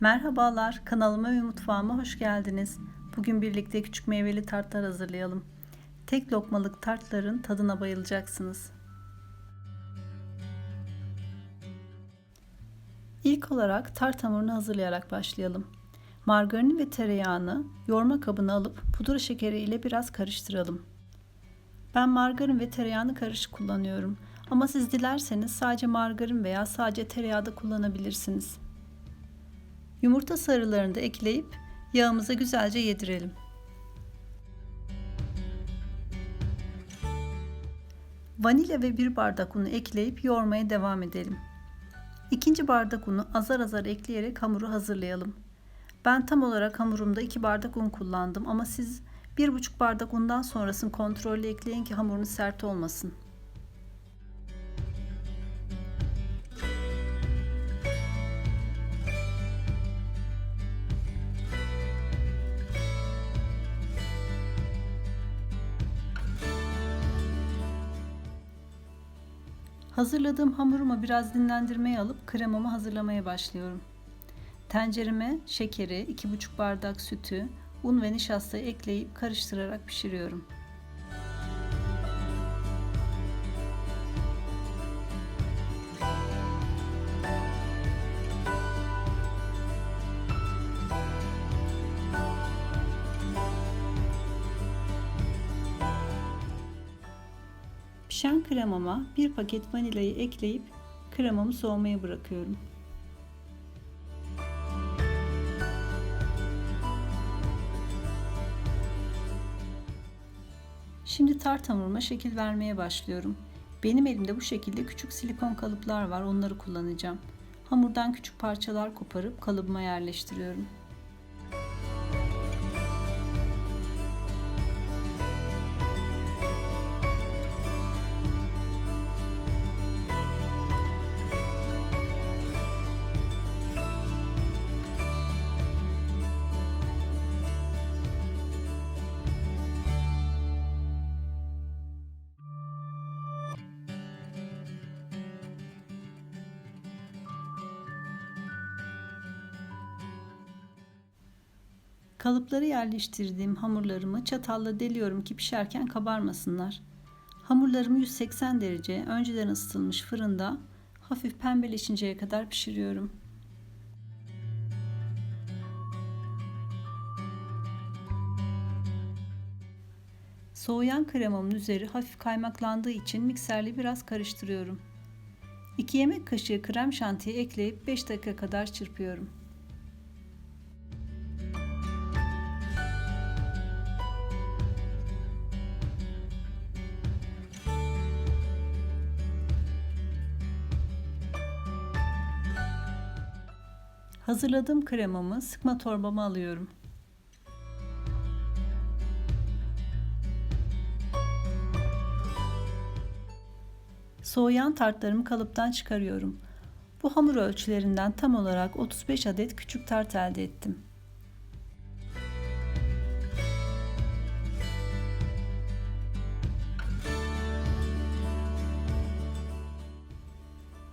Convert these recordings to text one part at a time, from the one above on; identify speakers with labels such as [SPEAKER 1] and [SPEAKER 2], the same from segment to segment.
[SPEAKER 1] Merhabalar, kanalıma ve mutfağıma hoş geldiniz. Bugün birlikte küçük meyveli tartlar hazırlayalım. Tek lokmalık tartların tadına bayılacaksınız. İlk olarak tart hamurunu hazırlayarak başlayalım. Margarini ve tereyağını yoğurma kabına alıp pudra şekeri ile biraz karıştıralım. Ben margarin ve tereyağını karışık kullanıyorum. Ama siz dilerseniz sadece margarin veya sadece tereyağı da kullanabilirsiniz. Yumurta sarılarını da ekleyip yağımıza güzelce yedirelim. Vanilya ve bir bardak unu ekleyip yoğurmaya devam edelim. İkinci bardak unu azar azar ekleyerek hamuru hazırlayalım. Ben tam olarak hamurumda 2 bardak un kullandım ama siz 1,5 bardak undan sonrasını kontrollü ekleyin ki hamurunuz sert olmasın. Hazırladığım hamurumu biraz dinlendirmeye alıp kremamı hazırlamaya başlıyorum. Tencereme şekeri, 2,5 bardak sütü, un ve nişastayı ekleyip karıştırarak pişiriyorum. Pişen kremama bir paket vanilayı ekleyip kremamı soğumaya bırakıyorum. Şimdi tart hamuruma şekil vermeye başlıyorum. Benim elimde bu şekilde küçük silikon kalıplar var. Onları kullanacağım. Hamurdan küçük parçalar koparıp kalıbıma yerleştiriyorum. Kalıpları yerleştirdiğim hamurlarımı çatalla deliyorum ki pişerken kabarmasınlar. Hamurlarımı 180 derece önceden ısıtılmış fırında hafif pembeleşinceye kadar pişiriyorum. Soğuyan kremamın üzeri hafif kaymaklandığı için mikserle biraz karıştırıyorum. 2 yemek kaşığı krem şantiyi ekleyip 5 dakika kadar çırpıyorum. Hazırladığım kremamı sıkma torbama alıyorum. Soğuyan tartlarımı kalıptan çıkarıyorum. Bu hamur ölçülerinden tam olarak 35 adet küçük tart elde ettim.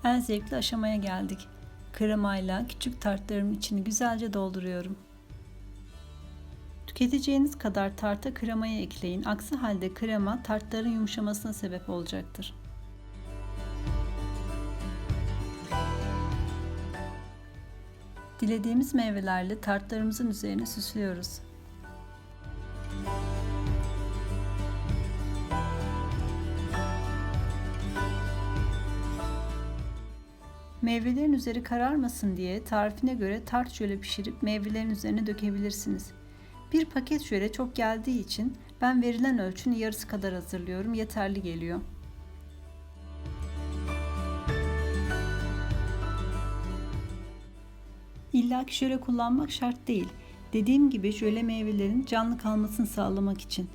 [SPEAKER 1] En zevkli aşamaya geldik. Kremayla küçük tartlarımın içini güzelce dolduruyorum. Tüketeceğiniz kadar tarta kremayı ekleyin. Aksi halde krema tartların yumuşamasına sebep olacaktır. Dilediğimiz meyvelerle tartlarımızın üzerine süslüyoruz. Meyvelerin üzeri kararmasın diye tarifine göre tart jöle pişirip meyvelerin üzerine dökebilirsiniz. Bir paket jöle çok geldiği için ben verilen ölçünün yarısı kadar hazırlıyorum. Yeterli geliyor. İlla ki jöle kullanmak şart değil. Dediğim gibi jöle meyvelerin canlı kalmasını sağlamak için.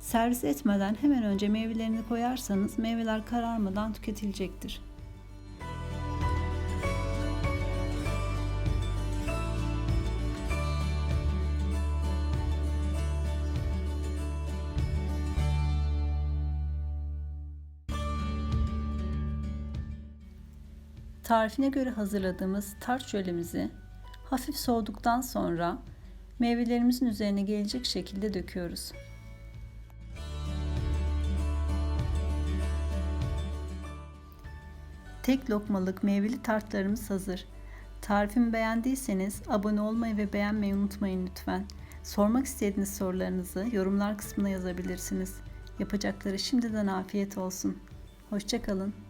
[SPEAKER 1] Servis etmeden hemen önce meyvelerini koyarsanız meyveler kararmadan tüketilecektir. Tarifine göre hazırladığımız tart jölemizi Hafif soğuduktan sonra meyvelerimizin üzerine gelecek şekilde döküyoruz. Tek lokmalık meyveli tartlarımız hazır. Tarifimi beğendiyseniz abone olmayı ve beğenmeyi unutmayın lütfen. Sormak istediğiniz sorularınızı yorumlar kısmına yazabilirsiniz. Yapacakları şimdiden afiyet olsun. Hoşçakalın.